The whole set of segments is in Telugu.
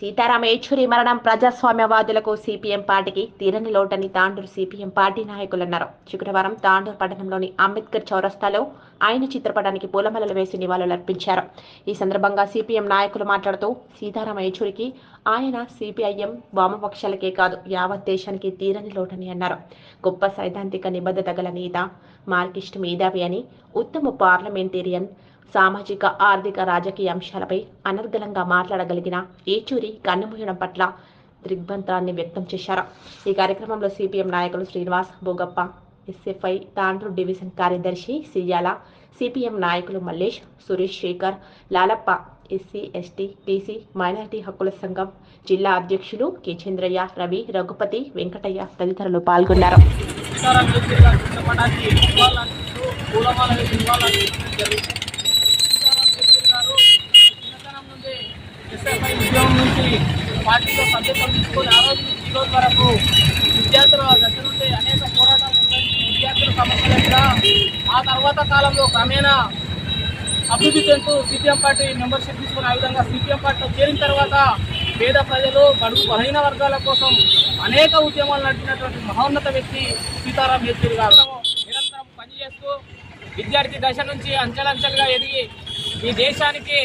సీతారామ యేచూరి మరణం ప్రజాస్వామ్యవాదులకు సిపిఎం పార్టీకి తీరని లోటని తాండూరు సిపిఎం పార్టీ నాయకులు అన్నారు శుక్రవారం తాండూరు పట్టణంలోని అంబేద్కర్ చౌరస్తాలో ఆయన చిత్రపటానికి పూలమలలు వేసి నివాళులర్పించారు. ఈ సందర్భంగా సిపిఎం నాయకులు మాట్లాడుతూ సీతారామ యేచూరికి ఆయన సిపిఐఎం వామపక్షాలకే కాదు యావత్ దేశానికి తీరని లోటని అన్నారు. గొప్ప సైద్ధాంతిక నిబద్ధత గల నేత మార్కిస్ట్ మేధావి అని ఉత్తమ పార్లమెంటేరియన్ సామాజిక ఆర్థిక రాజకీయ అంశాలపై అనర్గళంగా మాట్లాడగలిగిన ఏచూరి కన్నుమూయడం పట్ల దిగ్బంతాన్ని వ్యక్తం చేశారు. ఈ కార్యక్రమంలో సిపిఎం నాయకులు శ్రీనివాస్ బోగప్ప ఎస్ఎఫ్ఐ తాండ్రు డివిజన్ కార్యదర్శి సియాల సిపిఎం నాయకులు Mallesh Suresh Shekar Lalappa SC ST BC minority హక్కుల సంఘం జిల్లా అధ్యక్షులు కె చంద్రయ్య రవి రఘుపతి వెంకటయ్య తదితరులు పాల్గొన్నారు. పూలమాల వేసి నివాళులర్పించడం జరిగింది సీతారాం యేచూరి గారు చిన్నతనం నుండి ఎస్ఎఫ్ఐ ఉద్యమం నుంచి పార్టీలో సభ్యత్వం తీసుకొని ఆ రోజు ఈ రోజు వరకు విద్యార్థుల దశ నుండి అనేక పోరాటాలు నిర్వహించి విద్యార్థుల సమస్యల ఆ తర్వాత కాలంలో క్రమేణా అభివృద్ధి చెందుతూ సిపిఎం పార్టీ మెంబర్షిప్ తీసుకుని ఆ విధంగా సిపిఎం పార్టీలో చేరిన తర్వాత పేద ప్రజలు బడుగు బలహీన వర్గాల కోసం అనేక ఉద్యమాలు నడిపినటువంటి మహోన్నత వ్యక్తి సీతారాం యేచూరి గారు. నిరంతరం పనిచేస్తూ విద్యార్థి దశ నుంచి అంచెలంచెలుగా ఎదిగి ఈ దేశానికి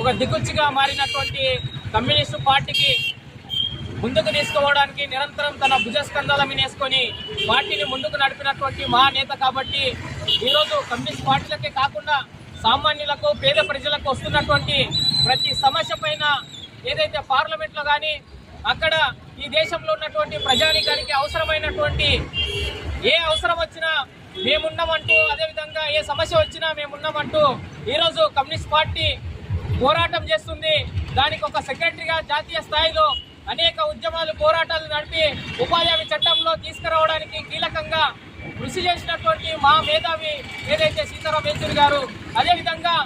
ఒక దిగుచ్చిగా మారినటువంటి కమ్యూనిస్టు పార్టీకి ముందుకు తీసుకోవడానికి నిరంతరం తన భుజస్కంధాల మీనేసుకొని పార్టీని ముందుకు నడిపినటువంటి మా నేత కాబట్టి ఈరోజు కమ్యూనిస్ట్ పార్టీలకే కాకుండా సామాన్యులకు పేద ప్రజలకు వస్తున్నటువంటి ప్రతి సమస్య పైన ఏదైతే పార్లమెంట్లో కానీ అక్కడ ఈ దేశంలో ఉన్నటువంటి ప్రజానికానికి అవసరమైనటువంటి ఏ అవసరం వచ్చినా మేమున్నామంటూ అదేవిధంగా ఏ సమస్య వచ్చినా మేమున్నామంటూ ఈరోజు కమ్యూనిస్ట్ పార్టీ పోరాటం చేస్తుంది. దానికి ఒక సెక్రటరీగా జాతీయ స్థాయిలో అనేక ఉద్యమాలు పోరాటాలు నడిపి ఉపాధి హామీ చట్టంలో తీసుకురావడానికి కీలకంగా కృషి చేసినటువంటి మా మేధావి ఏదైతే సీతారాం యేచూరి గారు అదేవిధంగా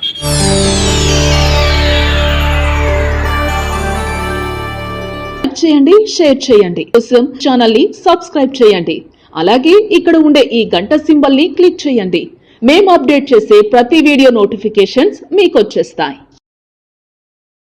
చేయండి షేర్ చేయండి. కోసం ఛానల్ని సబ్స్క్రైబ్ చేయండి. అలాగే ఇక్కడ ఉండే ఈ గంట సింబల్ని క్లిక్ చేయండి. మేము అప్డేట్ చేసే ప్రతి వీడియో నోటిఫికేషన్స్ మీకు వచ్చేస్తాయి.